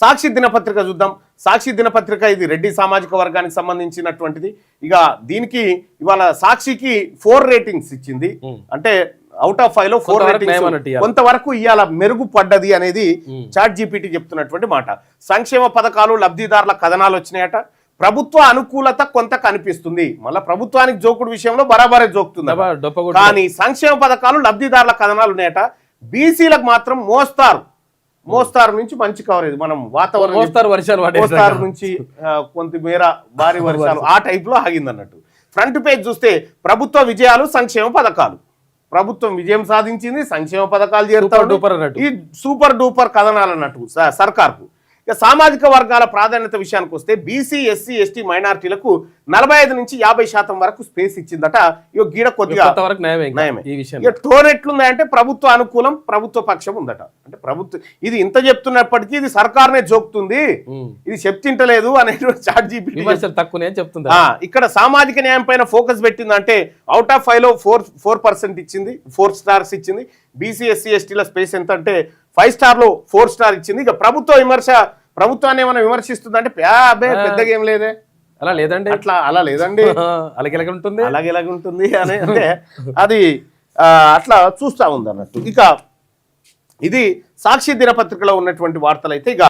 సాక్షి దినపత్రిక చూద్దాం. సాక్షి దినపత్రిక ఇది రెడ్డి సామాజిక వర్గానికి సంబంధించినటువంటిది. ఇక దీనికి ఇవాళ సాక్షికి ఫోర్ రేటింగ్స్ ఇచ్చింది. అంటే అవుట్ ఆఫ్ ఫైవ్లో ఫోర్ రేటింగ్స్ ఇవాళ. కొంతవరకు ఇవాళ మెరుగుపడ్డది అనేది. చాట్ జీపీటీ చెప్తున్నటువంటి మాట. సంక్షేమ పథకాలు లబ్ధిదారుల కథనాలు వచ్చినాయట. ప్రభుత్వ అనుకూలత కొంత కనిపిస్తుంది. మళ్ళా ప్రభుత్వానికి జోకుడు విషయంలో బరాబరే జోకుతుంది. కానీ సంక్షేమ పథకాలు లబ్ధిదారుల కథనాలు ఉన్నాయట. బీసీలకు మాత్రం మోస్తారు. మోస్తారు నుంచి మంచి కవరేజ్ మనం వాతావరణం మోస్తారు వర్షాలు మోస్తారు నుంచి కొంతమేర భారీ వర్షాలు ఆ టైప్లో ఆగింది అన్నట్టు ఫ్రంట్ పేజ్ చూస్తే ప్రభుత్వ విజయాలు సంక్షేమ పథకాలు. ప్రభుత్వం విజయం సాధించింది సంక్షేమ పథకాలు అన్నట్టు. ఈ సూపర్ డూపర్ కథనాలు అన్నట్టు సర్కార్కు. ఇక సామాజిక వర్గాల ప్రాధాన్యత విషయానికి వస్తే బీసీ ఎస్సీ ఎస్టీ మైనార్టీలకు నలభై ఐదు నుంచి యాభై శాతం వరకు స్పేస్ ఇచ్చిందట. ఇక గీడ కొద్దిగా ఇంకా టోన్ ఎట్లుందంటే ప్రభుత్వ అనుకూలం ప్రభుత్వ పక్షం ఉందట. అంటే ప్రభుత్వం ఇది ఇంత చెప్తున్నప్పటికీ ఇది సర్కార్నే జోక్తుంది. ఇది చెప్తింటలేదు అనేటువంటి చాట్ విమర్శలు తక్కువనే చెప్తుంది ఇక్కడ సామాజిక న్యాయం పైన ఫోకస్ పెట్టిందంటే అవుట్ ఆఫ్ ఫైవ్లో ఫోర్ ఫోర్ పర్సెంట్ ఇచ్చింది ఫోర్ స్టార్స్ ఇచ్చింది. బీసీ ఎస్సీ ఎస్టీల స్పేస్ ఎంత అంటే ఫైవ్ స్టార్లో ఫోర్ స్టార్ ఇచ్చింది. ఇక ప్రభుత్వ విమర్శ ప్రభుత్వాన్ని ఏమైనా విమర్శిస్తుందంటే అబ్బే పెద్దగా ఏం లేదే. అలా లేదండి. అట్లా అలా లేదండి. అలాగే ఎలాగ ఉంటుంది? అలాగే ఇలాగ ఉంటుంది అని అంటే అది అట్లా చూస్తా ఉంది అన్నట్టు ఇక ఇది సాక్షి దినపత్రికలో ఉన్నటువంటి వార్తలు అయితే ఇక